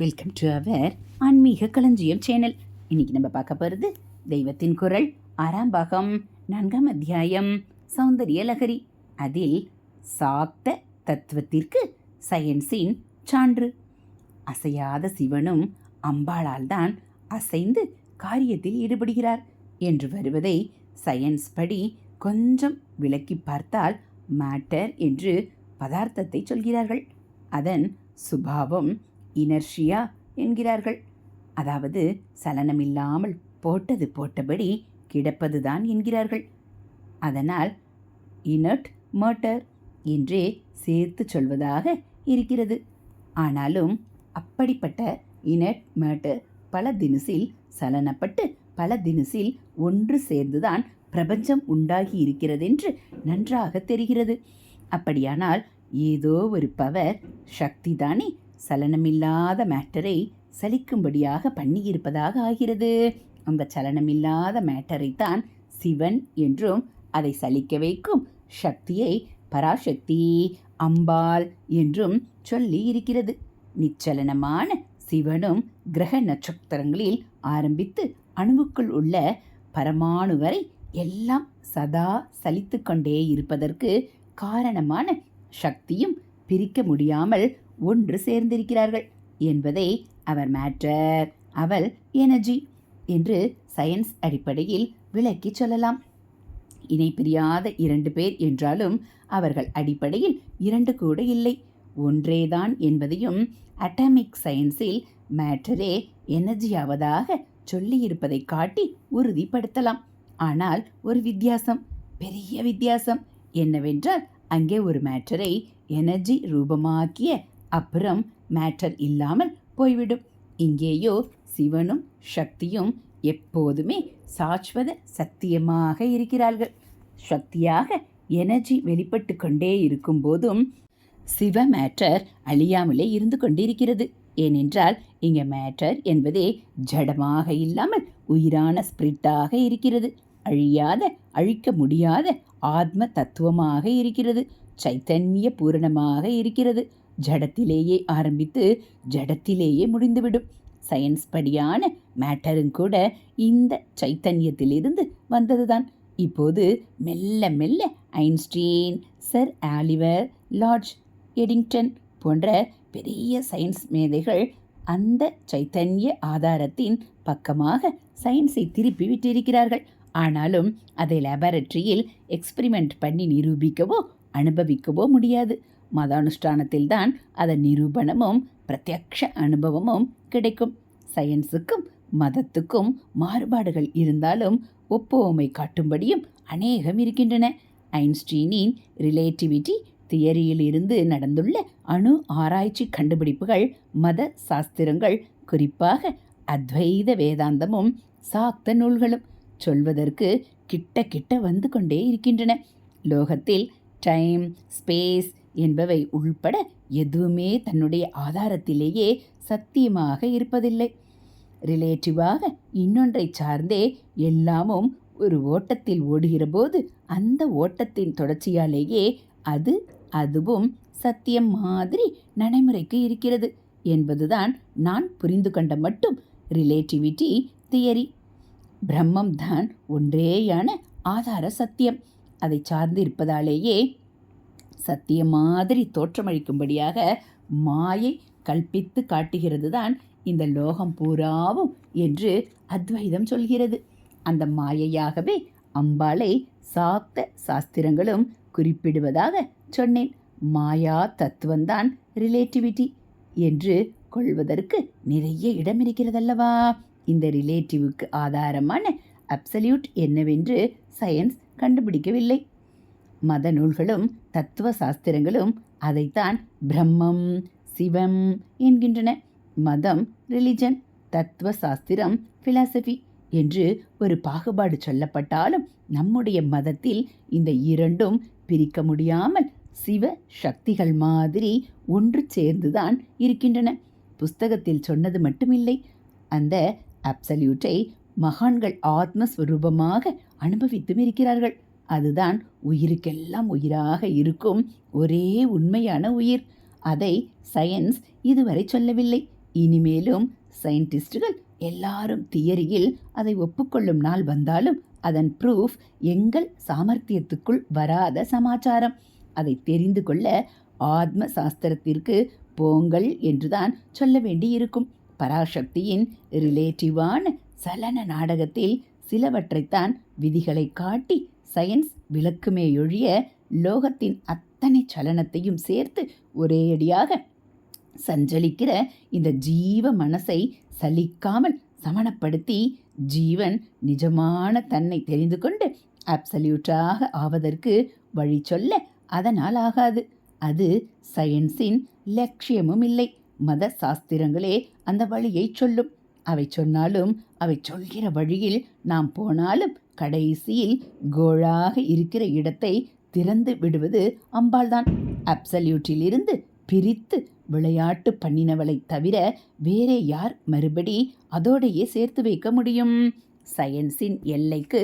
Welcome to our ஆன்மீக களஞ்சியம் channel இன்னைக்கு நம்ம பார்க்க போகிறது தெய்வத்தின் குரல் ஆறாம் பாகம் நான்காம் அத்தியாயம் சௌந்தரிய லகரி அதில் சாக்த தத்துவத்திற்கு சயின்ஸின் சான்று. அசையாத சிவனும் அம்பாளால் தான் அசைந்து காரியத்தில் ஈடுபடுகிறார் என்று வருவதை சயின்ஸ் படி கொஞ்சம் விளக்கி பார்த்தால் மேட்டர் என்று பதார்த்தத்தை சொல்கிறார்கள். அதன் சுபாவம் இனர்ஷியா என்கிறார்கள். அதாவது சலனமில்லாமல் போட்டது போட்டபடி கிடப்பதுதான் என்கிறார்கள். அதனால் இனர்ட் மர்டர் என்றே சேர்த்து சொல்வதாக இருக்கிறது. ஆனாலும் அப்படிப்பட்ட இனட் மர்டர் பல தினசில் சலனப்பட்டு பல தினசில் ஒன்று சேர்ந்துதான் பிரபஞ்சம் உண்டாகி இருக்கிறதென்று நன்றாக தெரிகிறது. அப்படியானால் ஏதோ ஒரு பவர் சக்தி தானே சலனமில்லாத மேட்டரை சலிக்கும்படியாக பண்ணியிருப்பதாக ஆகிறது. அந்த சலனமில்லாத மேட்டரைத்தான் சிவன் என்றும் அதை சலிக்க வைக்கும் சக்தியை பராசக்தி அம்பாள் என்றும் சொல்லி இருக்கிறது. நிச்சலனமான சிவனும் கிரக நட்சத்திரங்களில் ஆரம்பித்து அணுவுக்குள் உள்ள பரமாணு வரை எல்லாம் சதா சலித்து கொண்டே இருப்பதற்கு காரணமான சக்தியும் பிரிக்க முடியாமல் ஒன்று சேர்ந்திருக்கிறார்கள் என்பதை அவர் மேட்டர் அவள் எனர்ஜி என்று சயின்ஸ் அடிப்படையில் விளக்கி சொல்லலாம். இணைப்பிரியாத இரண்டு பேர் என்றாலும் அவர்கள் அடிப்படையில் இரண்டு கூட இல்லை. ஒன்றேதான் என்பதையும் அட்டாமிக் சயின்ஸில் மேட்டரே எனர்ஜியாவதாக சொல்லியிருப்பதை காட்டி உறுதிப்படுத்தலாம். ஆனால் ஒரு வித்தியாசம் பெரிய வித்தியாசம் என்னவென்றால் அங்கே ஒரு மேட்டரை எனர்ஜி ரூபமாக்கிய அப்புறம் மேட்டர் இல்லாமல் போய்விடும். இங்கேயோ சிவனும் சக்தியும் எப்போதுமே சாஸ்வத சத்தியமாக இருக்கிறார்கள். சக்தியாக எனர்ஜி வெளிப்பட்டு கொண்டே இருக்கும்போதும் சிவ மேட்டர் அழியாமலே இருந்து கொண்டிருக்கிறது. ஏனென்றால் இங்கே மேட்டர் என்பதே ஜடமாக இல்லாமல் உயிரான ஸ்பிரிட்டாக இருக்கிறது. அழியாத அழிக்க முடியாத ஆத்ம தத்துவமாக இருக்கிறது. சைத்தன்ய பூரணமாக இருக்கிறது. ஜடத்திலேயே ஆரம்பித்து ஜடத்திலேயே முடிந்துவிடும். சயின்ஸ் படியான மேட்டரும் கூட இந்த சைத்தன்யத்திலிருந்து வந்ததுதான். இப்போது மெல்ல மெல்ல Einstein sir Oliver Lodge Eddington போன்ற பெரிய சயின்ஸ் மேதைகள் அந்த சைத்தன்ய ஆதாரத்தின் பக்கமாக சயின்ஸை திருப்பி விட்டிருக்கிறார்கள். ஆனாலும் அதை லேபரட்டரியில் எக்ஸ்பிரிமெண்ட் பண்ணி நிரூபிக்கவோ அனுபவிக்கவோ முடியாது. மத அனுஷ்டானத்தில்தான் அதன் நிரூபணமும் பிரத்யக்ஷ அனுபவமும் கிடைக்கும். சயின்ஸுக்கும் மதத்துக்கும் மாறுபாடுகள் இருந்தாலும் ஒப்புவமை காட்டும்படியும் அநேகம் இருக்கின்றன. ஐன்ஸ்டீனின் ரிலேட்டிவிட்டி தியரியிலிருந்து நடந்துள்ள அணு ஆராய்ச்சி கண்டுபிடிப்புகள் மத சாஸ்திரங்கள் குறிப்பாக அத்வைத வேதாந்தமும் சாக்த நூல்களும் சொல்வதற்கு கிட்ட கிட்ட வந்து கொண்டே இருக்கின்றன. லோகத்தில் டைம் ஸ்பேஸ் என்பவை உள்பட எதுவுமே தன்னுடைய ஆதாரத்திலேயே சத்தியமாக இருப்பதில்லை. ரிலேட்டிவாக இன்னொன்றை சார்ந்தே எல்லாமும் ஒரு ஓட்டத்தில் ஓடுகிற போது அந்த ஓட்டத்தின் தொடர்ச்சியாலேயே அது அதுவும் சத்தியம் மாதிரி நடைமுறைக்கு இருக்கிறது என்பதுதான் நான் புரிந்து கொண்ட மட்டும் ரிலேட்டிவிட்டி தியரி. பிரம்மம் தான் ஒன்றேயான ஆதார சத்தியம். அதை சார்ந்து இருப்பதாலேயே சத்தியம் மாதிரி தோற்றமளிக்கும்படியாக மாயை கல்பித்து காட்டுகிறது தான் இந்த லோகம் பூராவும் என்று அத்வைதம் சொல்கிறது. அந்த மாயையாகவே அம்பாளை சாக்த சாஸ்திரங்களும் குறிப்பிடுவதாக சொன்னேன். மாயா தத்துவம்தான் ரிலேட்டிவிட்டி என்று கொள்வதற்கு நிறைய இடம் இருக்கிறதல்லவா இந்த ரிலேட்டிவுக்கு ஆதாரமான அப்சல்யூட் என்னவென்று சயின்ஸ் கண்டுபிடிக்கவில்லை. மத நூல்களும் தத்துவ சாஸ்திரங்களும் அதைத்தான் பிரம்மம் சிவம் என்கின்றன. மதம் ரிலிஜன் தத்துவ சாஸ்திரம் பிலாசபி என்று ஒரு பாகுபாடு சொல்லப்பட்டாலும் நம்முடைய மதத்தில் இந்த இரண்டும் பிரிக்க முடியாமல் சிவ சக்திகள் மாதிரி ஒன்று சேர்ந்துதான் இருக்கின்றன. புஸ்தகத்தில் சொன்னது மட்டுமில்லை. அந்த அப்சல்யூட்டை மகான்கள் ஆத்மஸ்வரூபமாக அனுபவித்தும் இருக்கிறார்கள். அதுதான் உயிருக்கெல்லாம் உயிராக இருக்கும். ஒரே உண்மையான உயிர். அதை சயின்ஸ் இதுவரை சொல்லவில்லை. இனிமேலும் சயின்டிஸ்டுகள் எல்லாரும் தியரியில் அதை ஒப்புக்கொள்ளும் நாள் வந்தாலும் அதன் ப்ரூஃப் எங்கள் சாமர்த்தியத்துக்குள் வராத சமாச்சாரம். அதை தெரிந்து கொள்ள ஆத்ம சாஸ்திரத்திற்கு போங்கள் என்றுதான் சொல்ல வேண்டியிருக்கும். பராசக்தியின் ரிலேட்டிவான சலன நாடகத்தில் சிலவற்றைத்தான் விதிகளை காட்டி சயின்ஸ் விளக்குமேயொழிய லோகத்தின் அத்தனை சலனத்தையும் சேர்த்து ஒரேயடியாக சஞ்சலிக்கிற இந்த ஜீவ மனசை சலிக்காமல் சமணப்படுத்தி ஜீவன் நிஜமான தன்னை தெரிந்து கொண்டு அப்சல்யூட்டாக ஆவதற்கு வழி சொல்ல அதனால் ஆகாது. அது சயின்ஸின் லட்சியமும் இல்லை. மத சாஸ்திரங்களே அந்த வழியை சொல்லும். அவை சொன்னாலும் அவை சொல்கிற வழியில் நாம் போனாலும் கடைசியில் கோழாக இருக்கிற இடத்தை திறந்து விடுவது அம்பாள்தான். அப்சல்யூட்டிலிருந்து பிரித்து விளையாட்டு பண்ணினவளை தவிர வேறே யார் மறுபடி அதோடையே சேர்த்து வைக்க முடியும்? சயின்ஸின் எல்லைக்கு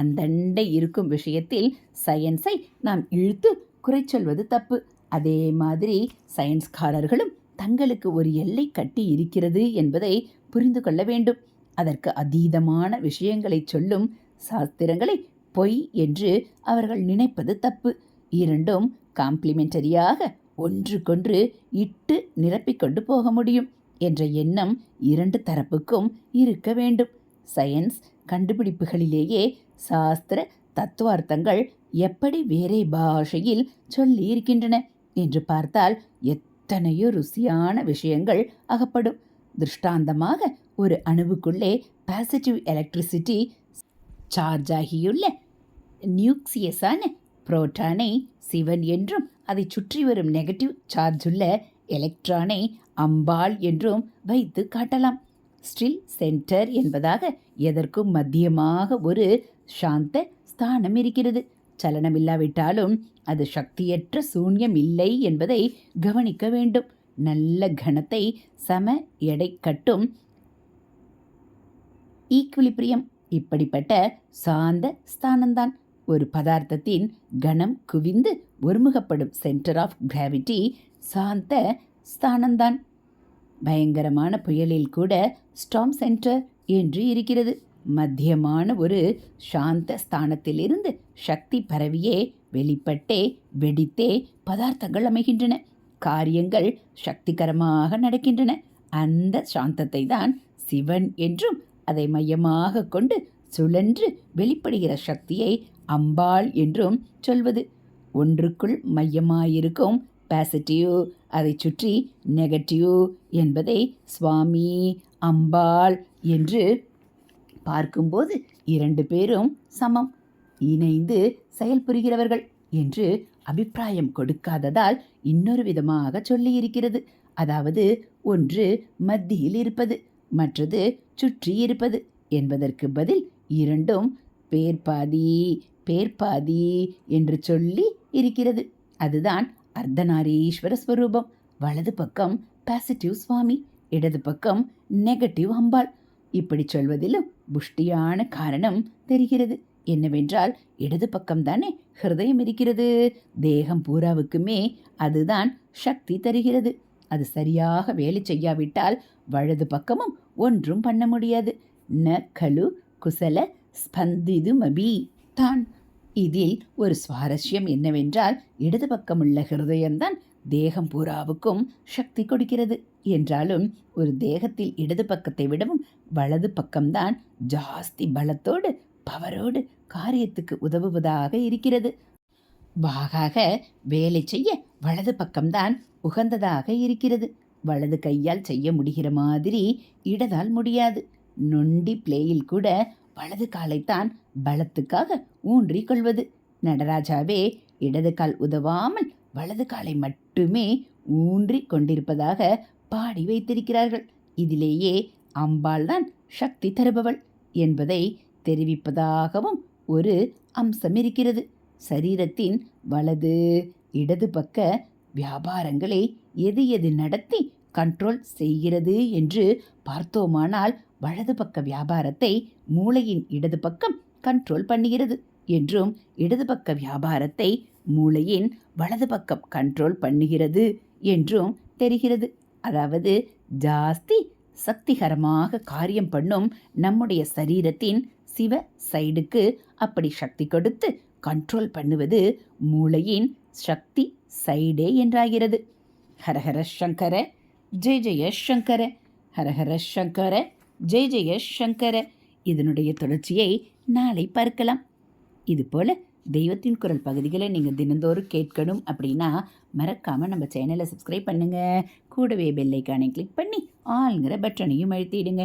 அந்தண்டை இருக்கும் விஷயத்தில் சயின்ஸை நாம் இழுத்து குறை சொல்வது தப்பு. அதே மாதிரி சயின்ஸ்காரர்களும் தங்களுக்கு ஒரு எல்லை கட்டி இருக்கிறது என்பதை புரிந்து கொள்ள வேண்டும். அதற்கு அதீதமான விஷயங்களை சொல்லும் சாஸ்திரங்களை பொய் என்று அவர்கள் நினைப்பது தப்பு. இரண்டும் காம்ப்ளிமெண்டரியாக ஒன்றுக்கொன்று இட்டு நிரப்பிக்கொண்டு போக முடியும் என்ற எண்ணம் இரண்டு தரப்புக்கும் இருக்க வேண்டும். சயின்ஸ் கண்டுபிடிப்புகளிலேயே சாஸ்திர தத்துவார்த்தங்கள் எப்படி வேறே பாஷையில் சொல்லி இருக்கின்றன என்று பார்த்தால் எத்தனையோ ருசியான விஷயங்கள் அகப்படும். திருஷ்டாந்தமாக ஒரு அணுவுக்குள்ளே பாசிட்டிவ் எலக்ட்ரிசிட்டி சார்ஜ் ஆகியுள்ள நியூக்சியஸான புரோட்டானை சிவன் என்றும் அதை சுற்றி வரும் நெகட்டிவ் சார்ஜ் உள்ள எலக்ட்ரானை அம்பாள் என்றும் வைத்து காட்டலாம். ஸ்டில் சென்டர் என்பதாக எதற்கும் மத்தியமாக ஒரு சாந்த ஸ்தானம் இருக்கிறது. சலனமில்லாவிட்டாலும் அது சக்தியற்ற சூன்யம் இல்லை என்பதை கவனிக்க வேண்டும். நல்ல கணத்தை சம எடை கட்டும் ஈக்குவிலிப்ரியம் இப்படிப்பட்ட சாந்த ஸ்தானம்தான். ஒரு பதார்த்தத்தின் கணம் குவிந்து ஒருமுகப்படும் சென்டர் ஆஃப் கிராவிட்டி சாந்த ஸ்தானம்தான். பயங்கரமான புயலில் கூட ஸ்டாம் சென்டர் என்று இருக்கிறது. மத்தியமான ஒரு சாந்த ஸ்தானத்திலிருந்து சக்தி பரவியே வெளிப்பட்டே வெடித்தே பதார்த்தங்கள் அமைகின்றன. காரியங்கள் சக்திகரமாக நடக்கின்றன. அந்த சாந்தத்தை தான் சிவன் என்றும் அதை மையமாக கொண்டு சுழன்று வெளிப்படுகிற சக்தியை அம்பாள் என்றும் சொல்வது. ஒன்றுக்குள் மையமாயிருக்கும் பாசிட்டிவ் அதை சுற்றி நெகட்டிவ் என்பதை சுவாமி அம்பாள் என்று பார்க்கும்போது இரண்டு பேரும் சமம். இணைந்து செயல்புரிகிறவர்கள் என்று அபிப்பிராயம் கொடுக்காததால் இன்னொரு விதமாக சொல்லியிருக்கிறது. அதாவது ஒன்று மத்தியில் இருப்பது. மற்றது சுற்றி இருப்பது என்பதற்கு பதில் இரண்டும் பேர்பாதி பேர்பாதி என்று சொல்லி இருக்கிறது. அதுதான் அர்த்தநாரீஸ்வர ஸ்வரூபம். வலது பக்கம் பாசிட்டிவ் சுவாமி இடது பக்கம் நெகட்டிவ் அம்பாள். இப்படி சொல்வதிலும் புஷ்டியான காரணம் தெரிகிறது. என்னவென்றால் இடது பக்கம் தானே ஹிருதயம் இருக்கிறது. தேகம் பூராவுக்குமே அதுதான் சக்தி தருகிறது. சரியாக வேலை செய்யாவிட்டால் வலது பக்கமும் ஒன்றும் பண்ண முடியாது. ந கலு குசல ஸ்பந்திதுமபி. தான். இதில் ஒரு சுவாரஸ்யம் என்னவென்றால் இடது பக்கமுள்ள ஹிருதயம்தான் தேகம் பூராவுக்கும் சக்தி கொடுக்கிறது. என்றாலும் ஒரு தேகத்தில் இடது பக்கத்தை விடவும் வலது பக்கம்தான் ஜாஸ்தி பலத்தோடு பவரோடு காரியத்துக்கு உதவுவதாக இருக்கிறது. வாகாக வேலை செய்ய வலது பக்கம்தான் உகந்ததாக இருக்கிறது. வலது கையால் செய்ய முடிகிற மாதிரி இடதால் முடியாது. நொண்டி பிளேயில் கூட வலது காலைத்தான் பலத்துக்காக ஊன்றி கொள்வது. நடராஜாவே இடது கால் உதவாமல் வலது காலை மட்டுமே ஊன்றி கொண்டிருப்பதாக பாடி வைத்திருக்கிறார்கள். இதிலேயே அம்பாள் தான் சக்தி தருபவள் என்பதை தெரிவிப்பதாகவும் ஒரு அம்சம் இருக்கிறது. சரீரத்தின் வலது இடது பக்க வியாபாரங்களை எது எது நடத்தி கண்ட்ரோல் செய்கிறது என்று பார்த்தோமானால் வலது பக்க வியாபாரத்தை மூளையின் இடது பக்கம் கண்ட்ரோல் பண்ணுகிறது என்றும் இடது பக்க வியாபாரத்தை மூளையின் வலது பக்கம் கண்ட்ரோல் பண்ணுகிறது என்றும் தெரிகிறது. அதாவது ஜாஸ்தி சக்திகரமாக காரியம் பண்ணும் நம்முடைய சரீரத்தின் சிவ சைடுக்கு அப்படி சக்தி கொடுத்து கண்ட்ரோல் பண்ணுவது மூளையின் சக்தி சைடே என்றாகிறது. ஹரஹர சங்கர ஜெய ஜெய சங்கர ஹரஹர சங்கர ஜெய ஜெய சங்கர. இதனுடைய தொடர்ச்சியை நாளை பார்க்கலாம். இதுபோல் தெய்வத்தின் குரல் பகுதிகளை நீங்கள் தினந்தோறும் கேட்கணும் அப்படின்னா மறக்காமல் நம்ம சேனலை சப்ஸ்கிரைப் பண்ணுங்கள் கூடவே பெல்லைக்கானை கிளிக் பண்ணி ஆளுங்கிற பட்டனையும் அழுத்திடுங்க.